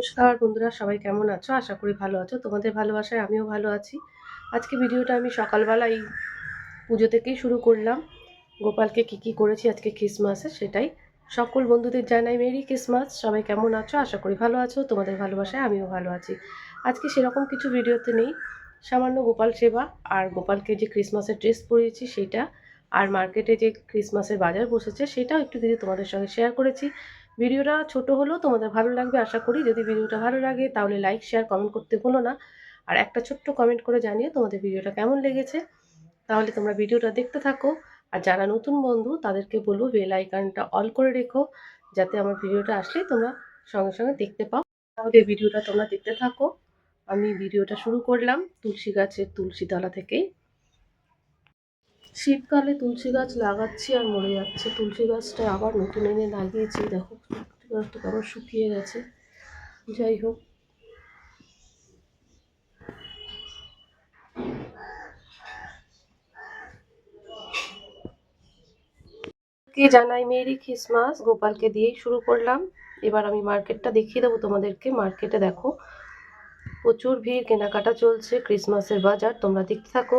নমস্কার বন্ধুরা, সবাই কেমন আছো? আশা করি ভালো আছো। তোমাদের ভালোবাসায় আমিও ভালো আছি। আজকে ভিডিওটা আমি সকালবেলা এই পুজো থেকেই শুরু করলাম। গোপালকে কি কি করেছি আজকে ক্রিসমাসে সেটাই সকল বন্ধুদের জানাই মেরি ক্রিসমাস। সবাই কেমন আছো? আশা করি ভালো আছো। তোমাদের ভালোবাসায় আমিও ভালো আছি। আজকে সেরকম কিছু ভিডিওতে নেই। সামান্য গোপাল সেবা আর গোপালকে যে ক্রিসমাসের ড্রেস পরিয়েছি সেটা আর মার্কেটে যে ক্রিসমাসের বাজার বসেছে সেটাও একটু দিদি তোমাদের সঙ্গে শেয়ার করেছি। ভিডিওটা ছোট হলেও তোমাদের ভালো লাগবে, আশা করি। যদি ভিডিওটা ভালো লাগে, তাহলে লাইক শেয়ার কমেন্ট করতে ভুলো না। আর একটা ছোট্ট কমেন্ট করে জানিয়ে তোমাদের ভিডিওটা কেমন লেগেছে। তাহলে তোমরা ভিডিওটা দেখতে থাকো। আর যারা নতুন বন্ধু, তাদেরকে বলব বেল আইকনটা অল করে রেখো, যাতে আমার ভিডিওটা আসলেই তোমরা সঙ্গে সঙ্গে দেখতে পাও। তাহলে ভিডিওটা তোমরা দেখতে থাকো। আমি ভিডিওটা শুরু করলাম। তুলসী গাছের তুলসী তলা থেকেই। শীতকালে তুলসী গাছ লাগাচ্ছি আর মরে যাচ্ছে। তুলসী গাছটা আবার নতুন এনে লাগিয়েছি। দেখো, তুলসী গাছটা আবার শুকিয়ে গেছে। যাই হোক। কে জানাই মেরি খ্রিসমাস? গোপালকে দিয়েই শুরু করলাম। এবার আমি মার্কেটটা দেখিয়ে দেবো তোমাদেরকে। মার্কেটে দেখো, প্রচুর ভিড়, কেনাকাটা চলছে ক্রিসমাসের বাজার, তোমরা দেখতে থাকো।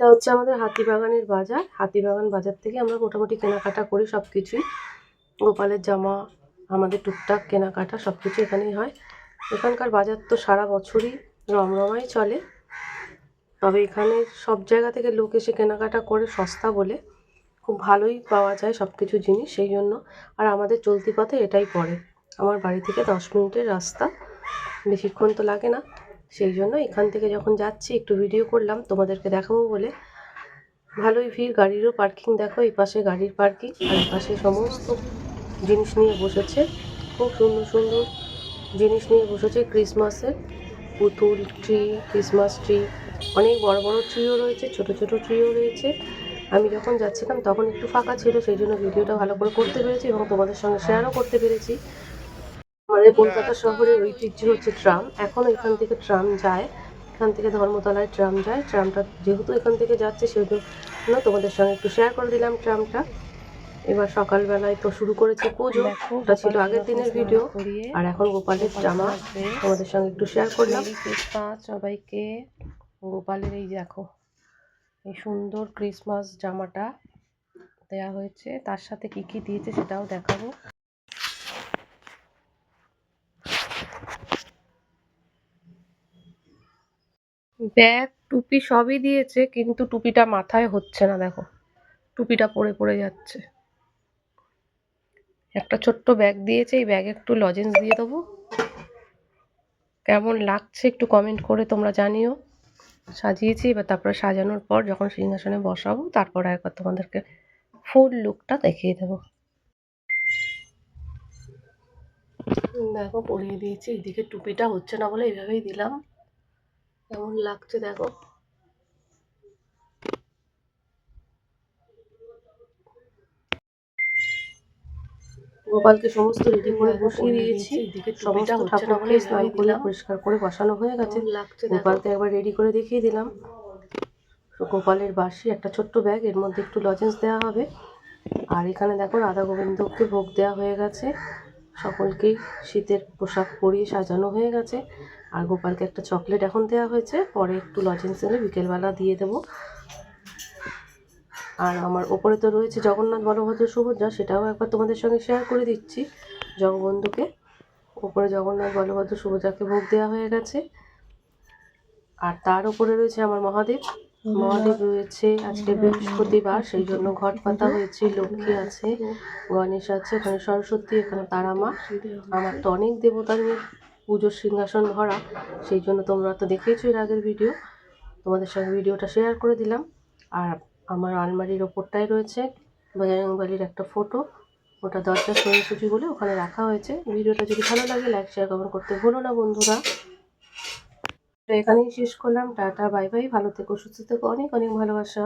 এটা হচ্ছে আমাদের হাতিবাগানের বাজার। হাতিবাগান বাজার থেকে আমরা মোটামুটি কেনাকাটা করি সব কিছুই গোপালের জামা, আমাদের টুকটাক কেনাকাটা সব কিছু এখানেই হয়। এখানকার বাজার তো সারা বছরই রমরমাই চলে। তবে এখানে সব জায়গা থেকে লোক এসে কেনাকাটা করে সস্তা বলে খুব ভালোই পাওয়া যায় সব কিছু জিনিস, সেই জন্য। আর আমাদের চলতি পথে এটাই পড়ে। আমার বাড়ি থেকে দশ মিনিটের রাস্তা। বেশিক্ষণ তো লাগে না। সেই জন্য এখান থেকে যখন যাচ্ছি, একটু ভিডিও করলাম, তোমাদেরকে দেখাবো বলে। ভালোই ভিড়, গাড়িরও পার্কিং দেখো, এই পাশে গাড়ির পার্কিং আর পাশে সমস্ত জিনিস নিয়ে বসেছে। খুব সুন্দর সুন্দর জিনিস নিয়ে বসেছে ক্রিসমাসের পুতুল ট্রি ক্রিসমাস ট্রি অনেক বড় বড় ট্রিও রয়েছে, ছোট ছোট ট্রিও রয়েছে। আমি যখন যাচ্ছিলাম, তখন একটু ফাঁকা ছিল, সেই জন্য ভিডিওটা ভালো করে করতে পেরেছি এবং তোমাদের সঙ্গে শেয়ারও করতে পেরেছি। আমাদের কলকাতা শহরের ঐতিহ্য হচ্ছে ট্রাম। এখন এখান থেকে ট্রাম যায় এখান থেকে ধর্মতলায় ট্রাম যায়। ট্রামটা যেহেতু এখান থেকে যাচ্ছে সেহেতু তোমাদের সঙ্গে একটু শেয়ার করে দিলাম ট্রামটা। এবার সকালবেলায় তো শুরু করেছি পুজো ওটা ছিল আগের দিনের ভিডিও আর এখন গোপালের জামা তোমাদের সঙ্গে একটু শেয়ার করলাম। ক্রিসমাস সবাইকে গোপালের এই দেখো এই সুন্দর ক্রিসমাস জামাটা দেয়া হয়েছে। তার সাথে কি কি দিয়েছে সেটাও দেখাবো। ব্যাগ টুপি সবই দিয়েছে, কিন্তু টুপিটা মাথায় হচ্ছে না, দেখো। টুপিটা পরে পড়ে যাচ্ছে। একটা ছোট্ট ব্যাগ দিয়েছে, এই ব্যাগে একটু লজেন্স দিয়ে দেবো। কেমন লাগছে একটু কমেন্ট করে তোমরা জানিও। সাজিয়েছি, এবার তারপরে সাজানোর পর যখন সিংহাসনে বসাবো, তারপর একবার তোমাদেরকে ফুল লুকটা দেখিয়ে দেবো। দেখো, পরিয়ে দিয়েছি, এদিকে টুপিটা হচ্ছে না বলে এইভাবেই দিলাম। কেমন লাগছে দেখো। গোপালকে সমস্ত রেডি করে বসিয়ে দিয়েছি। সমস্ত ঠাকুরকে স্নান করে পরিষ্কার করে বসানো হয়ে গেছে। গোপালকে একবার রেডি করে দেখিয়ে দিলাম। গোপালের বাসি একটা ছোট্ট ব্যাগ এর মধ্যে একটু লজেন্স দেওয়া হবে। আর এখানে দেখো রাধা গোবিন্দকে ভোগ দেওয়া হয়ে গেছে। সকলকেই শীতের পোশাক পরিয়ে সাজানো হয়ে গেছে। আর গোপালকে একটা চকলেট এখন দেওয়া হয়েছে। পরে একটু লজেন্স এনে বিকেলবেলা দিয়ে দেবো। আর আমার ওপরে তো রয়েছে জগন্নাথ বলভদ্র সুভদ্রা, সেটাও একবার তোমাদের সঙ্গে শেয়ার করে দিচ্ছি। জগবন্ধুকে ওপরে জগন্নাথ বলভদ্র সুভদ্রাকে ভোগ দেওয়া হয়ে গেছে। আর তার ওপরে রয়েছে আমার মহাদেব। মহাদেব রয়েছে, আজকে বৃহস্পতিবার, সেই জন্য ঘট পাতা হয়েছে, লক্ষ্মী আছে, গণেশ আছে, এখানে সরস্বতী, এখানে তারা মা, আমার তো অনেক দেবতা নিয়ে পুজোর সিংহাসন ভরা সেই জন্য তোমরা তো দেখেইছো এর আগের ভিডিও, তোমাদের সঙ্গে ভিডিওটা শেয়ার করে দিলাম, আর আমার আলমারির ওপরটাই রয়েছে বজরংবলির একটা ফটো ওটা দরজা সোজাসুজি বলে ওখানে রাখা হয়েছে, ভিডিওটা যদি ভালো লাগে লাইক শেয়ার কমেন্ট করতে ভুলো না বন্ধুরা। তো এখানেই শেষ করলাম। Tata bye bye. ভালো থেকো সুস্থ থেকো। অনেক অনেক ভালোবাসা।